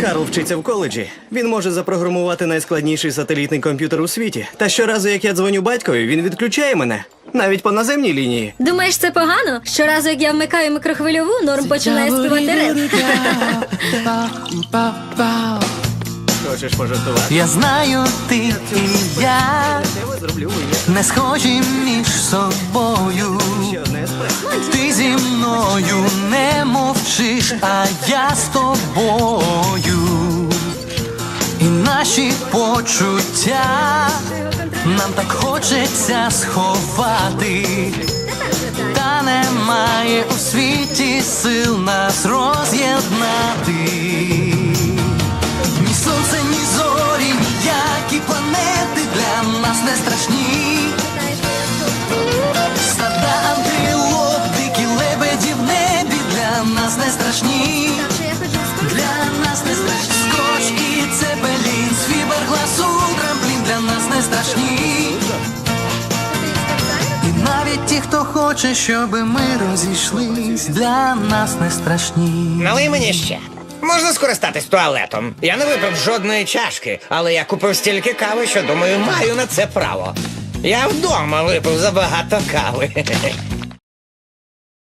Карл вчиться в коледжі. Він може запрограмувати найскладніший сателітний комп'ютер у світі. Та щоразу, як я дзвоню батькові, він відключає мене. Навіть по наземній лінії. Думаєш, це погано? Щоразу, як я вмикаю мікрохвильову, норм починає співати реп. Хочеш пожартувати? Я знаю, ти і я зроблю не схожі між собою. Ще одне еспресо. Ти зі мною не мовчиш, а я з тобою. І наші почуття нам так хочеться сховати. Та немає у світі сил нас роз'єднати. Ні сонце, ні зорі, ніякі планети для нас не страшні. Не страшні. І навіть ті, хто хоче, щоб ми розійшлись, для нас не страшні. Налий мені ще. Можна скористатись туалетом. Я не випив жодної чашки, але я купив стільки кави, що думаю, маю на це право. Я вдома випив забагато кави.